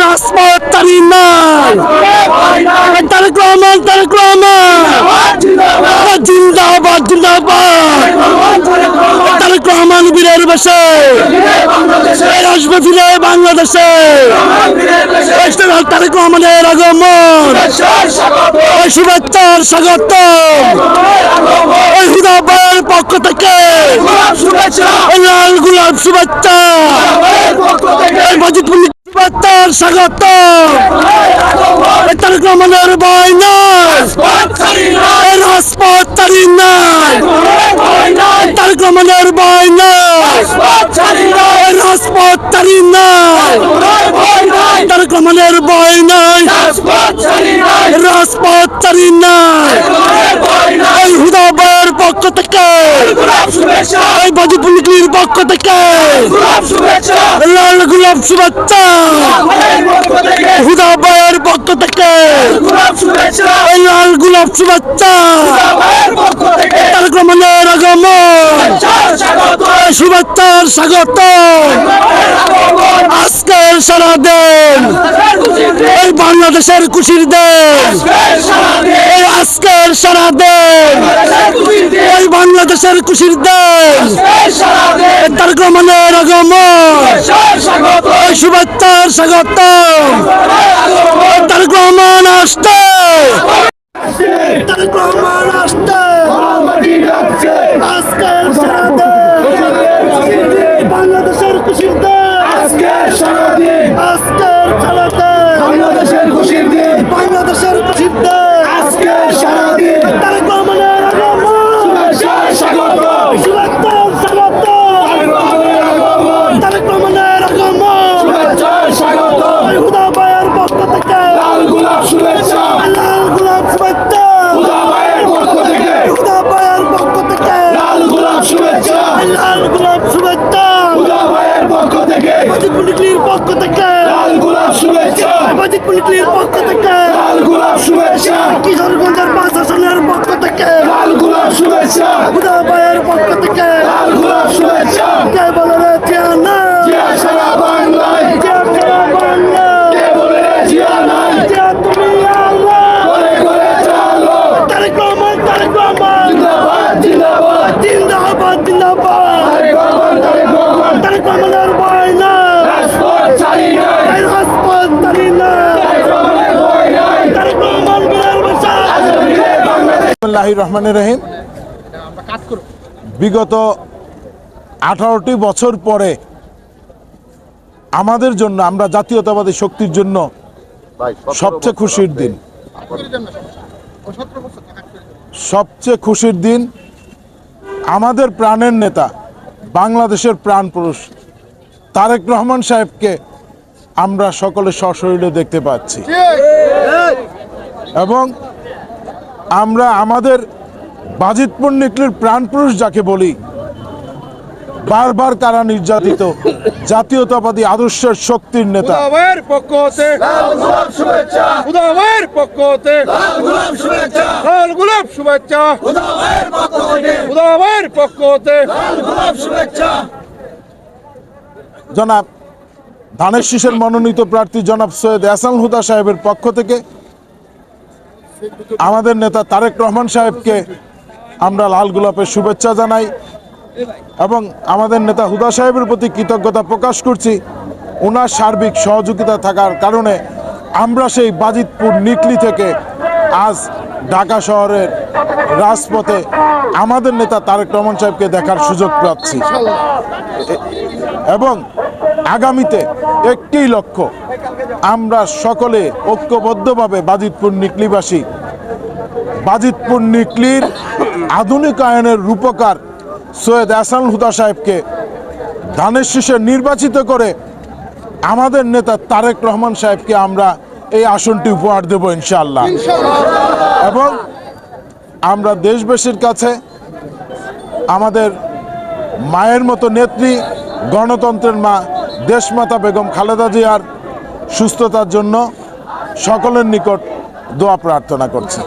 রাজপথ তারি নাই তারেক রহমান তারেক রহমান। জিন্দাবাদ জিন্দাবাদ। তারেক রহমান বীরের বেশে। আসবে ফিরে বাংলাদেশে। তারেক রহমানের আগমন। শুভেচ্ছার স্বাগত এই হুদাবাইয়ের পক্ষ থেকে। লাল গোলাপ শুভেচ্ছা। মজিদপুর স্বাগত এই তারেক রহমানের ভয় নাই। রাজপথ তারি নাই। তারেক রহমানের ভয় নাই। তারি নাই। তারেক রহমানের ভয় নাই। রাজপথ তারি নাই। পক্ষ থেকে। এই নিকলির পক্ষ থেকে। লাল গোলাপ শুভেচ্ছা। হুদাবাইয়ের পক্ষ থেকে। এই লাল গোলাপ শুভেচ্ছা। তারেক রহমানের আগমন শুভেচ্ছার স্বাগত। আজকের সারা দিন এই বাংলাদেশের খুশির দিন এই আজকের সারা দিন বাংলাদেশের খুশির দেশ তার গমনে রগম শুভেচ্ছার স্বাগত তার গমন আসতে বাংলাদেশের খুশির দিন। শুভেচ্ছা পুলিশের পক্ষ থেকে। লাল গোলাপ শুভেচ্ছা। কিশোরগঞ্জের পাঁচ আসনের পক্ষ থেকে। লাল গোলাপ শুভেচ্ছা। ভাইয়ের পক্ষ থেকে। লাল গোলাপ শুভেচ্ছা কে বলে রে জিয়ানা জিয়া সারা বাংলায় জিয়া সারা বাংলা কে বলে রে জিয়া নাই জিয়া তুমি আল্লাহ করে করে চালো তারেক রহমান তারেক রহমান জিন্দাবাদ জিন্দাবাদ জিন্দাবাদ জিন্দাবাদ তারেক রহমান তারেক রহমান তারেক রহমানের ভয় না রাজপথ ছাড়ি নাই এই হাসপাত তারি না তারেক রহমানের ভয় নাই তারেক রহমান বিরার বাসা বিসমিল্লাহ রহমানের রহিম। বিগত আঠারোটি বছর পরে আমাদের জন্য আমরা জাতীয়তাবাদী শক্তির জন্য সবচেয়ে খুশির দিন। সবচেয়ে খুশির দিন আমাদের প্রাণের নেতা বাংলাদেশের প্রাণ পুরুষ তারেক রহমান সাহেবকে আমরা সকলে সশরীরে দেখতে পাচ্ছি। এবং আমরা আমাদের বাজিতপুর নিকলির প্রাণপুরুষ যাকে বলি বারবার তারা নির্যাতিত জাতীয়তাবাদী আদর্শের শক্তির নেতা। পক্ষ হতে পক্ষ হতে লাল শুভেচ্ছা। পক্ষ হতে। জনাব ধানের শীষের মনোনীত প্রার্থী জনাব সৈয়দ এহসান হুদা সাহেবের পক্ষ থেকে আমাদের নেতা তারেক রহমান সাহেবকে আমরা লাল গোলাপের শুভেচ্ছা জানাই এবং আমাদের নেতা হুদা সাহেবের প্রতি কৃতজ্ঞতা প্রকাশ করছি। ওনার সার্বিক সহযোগিতা থাকার কারণে আমরা সেই বাজিতপুর নিকলি থেকে আজ ঢাকা শহরের রাজপথে আমাদের নেতা তারেক রহমান সাহেবকে দেখার সুযোগ পাচ্ছি। এবং আগামীতে একটি লক্ষ্য, আমরা সকলে ঐক্যবদ্ধভাবে বাজিতপুর নিকলিবাসী, বাজিতপুর নিকলির আধুনিকায়নের রূপকার সৈয়দ আসান হুদা সাহেবকে ধানের শীষে নির্বাচিত করে আমাদের নেতা তারেক রহমান সাহেবকে আমরা এই আসনটি উপহার দেব ইনশাল্লাহ এবং আমরা দেশবাসীর কাছে আমাদের মায়ের মতো নেত্রী, গণতন্ত্রের মা দেশমাতা বেগম খালেদা জিয়ার সুস্থতার জন্য সকলের নিকট দোয়া প্রার্থনা করছি।